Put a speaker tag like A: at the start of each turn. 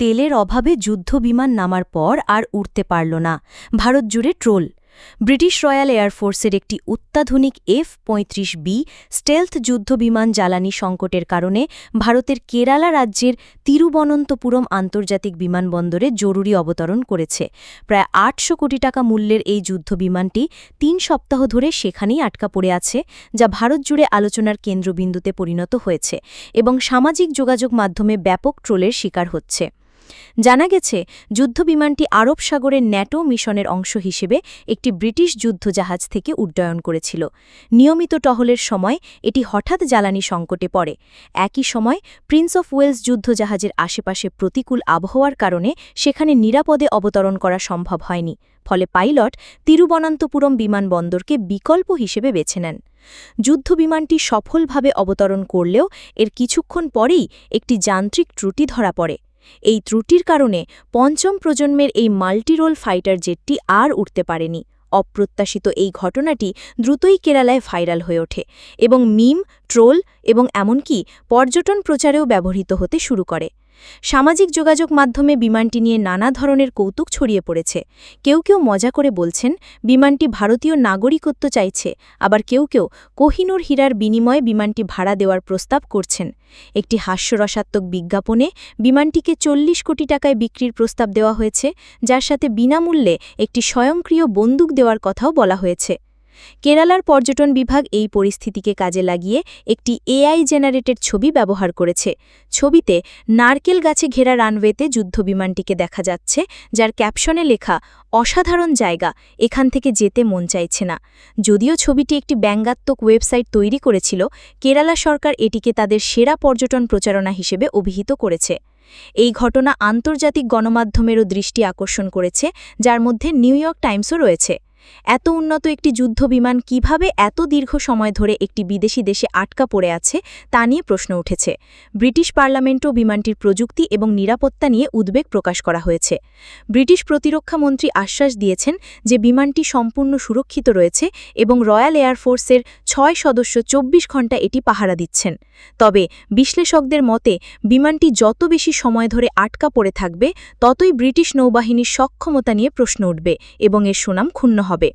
A: তেলের অভাবে যুদ্ধবিমান নামার পর আর উড়তে পারল না। ভারত জুড়ে ট্রোল। ব্রিটিশ রয়্যাল এয়ারফোর্সের একটি অত্যাধুনিক এফ পঁয়ত্রিশ বি স্টেলথ যুদ্ধবিমান জ্বালানি সংকটের কারণে ভারতের কেরালা রাজ্যের তিরুবনন্তপুরম আন্তর্জাতিক বিমানবন্দরে জরুরি অবতরণ করেছে। প্রায় আটশো কোটি টাকা মূল্যের এই যুদ্ধবিমানটি তিন সপ্তাহ ধরে সেখানেই আটকা পড়ে আছে, যা ভারত জুড়ে আলোচনার কেন্দ্রবিন্দুতে পরিণত হয়েছে এবং সামাজিক যোগাযোগ মাধ্যমে ব্যাপক ট্রোলের শিকার হচ্ছে। জানা গেছে, যুদ্ধবিমানটি আরব সাগরের ন্যাটো মিশনের অংশ হিসেবে একটি ব্রিটিশ যুদ্ধজাহাজ থেকে উড্ডয়ন করেছিল। নিয়মিত টহলের সময় এটি হঠাৎ জ্বালানি সংকটে পড়ে। একই সময় প্রিন্স অফ ওয়েলস যুদ্ধজাহাজের আশেপাশে প্রতিকূল আবহাওয়ার কারণে সেখানে নিরাপদে অবতরণ করা সম্ভব হয়নি, ফলে পাইলট তিরুবনন্তপুরম বিমানবন্দরকে বিকল্প হিসেবে বেছে নেন। যুদ্ধবিমানটি সফলভাবে অবতরণ করলেও এর কিছুক্ষণ পরেই একটি যান্ত্রিক ত্রুটি ধরা পড়ে। এই ত্রুটির কারণে পঞ্চম প্রজন্মের এই মাল্টিরোল ফাইটার জেটটি আর উঠতে পারেনি। অপ্রত্যাশিত এই ঘটনাটি দ্রুতই কেরালায় ভাইরাল হয়ে ওঠে এবং মিম, ট্রোল এবং এমনকি পর্যটন প্রচারেও ব্যবহৃত হতে শুরু করে। সামাজিক যোগাযোগ মাধ্যমে বিমানটি নিয়ে নানা ধরনের কৌতুক ছড়িয়ে পড়েছে। কেউ কেউ মজা করে বলছেন, বিমানটি ভারতীয় নাগরিকত্ব চাইছে, আবার কেউ কেউ কোহিনুর হীরার বিনিময়ে বিমানটি ভাড়া দেওয়ার প্রস্তাব করছেন। একটি হাস্যরসাত্মক বিজ্ঞাপনে বিমানটিকে চল্লিশ কোটি টাকায় বিক্রির প্রস্তাব দেওয়া হয়েছে, যার সাথে বিনামূল্যে একটি স্বয়ংক্রিয় বন্দুক দেওয়ার কথাও বলা হয়েছে। কেরালার পর্যটন বিভাগ এই পরিস্থিতিকে কাজে লাগিয়ে একটি এআই জেনারেটেড ছবি ব্যবহার করেছে। ছবিতে নারকেল গাছে ঘেরা রানওয়েতে যুদ্ধবিমানটিকে দেখা যাচ্ছে, যার ক্যাপশনে লেখা, অসাধারণ জায়গা, এখান থেকে যেতে মন চাইছে না। যদিও ছবিটি একটি ব্যঙ্গাত্মক ওয়েবসাইট তৈরি করেছিল, কেরালা সরকার এটিকে তাদের সেরা পর্যটন প্রচারণা হিসেবে অভিহিত করেছে। এই ঘটনা আন্তর্জাতিক গণমাধ্যমেরও দৃষ্টি আকর্ষণ করেছে, যার মধ্যে নিউ ইয়র্ক টাইমসও রয়েছে। এত উন্নত একটি যুদ্ধ বিমান কীভাবে এত দীর্ঘ সময় ধরে একটি বিদেশি দেশে আটকা পড়ে আছে, তা নিয়ে প্রশ্ন উঠেছে। ব্রিটিশ পার্লামেন্টও বিমানটির প্রযুক্তি এবং নিরাপত্তা নিয়ে উদ্বেগ প্রকাশ করা হয়েছে। ব্রিটিশ প্রতিরক্ষা মন্ত্রী আশ্বাস দিয়েছেন যে বিমানটি সম্পূর্ণ সুরক্ষিত রয়েছে এবং রয়্যাল এয়ারফোর্সের ছয় সদস্য ২৪ ঘণ্টা এটি পাহারা দিচ্ছেন। তবে বিশ্লেষকদের মতে, বিমানটি যত বেশি সময় ধরে আটকা পড়ে থাকবে, ততই ব্রিটিশ নৌবাহিনীর সক্ষমতা নিয়ে প্রশ্ন উঠবে এবং এর সুনাম ক্ষুণ্ণ 靠背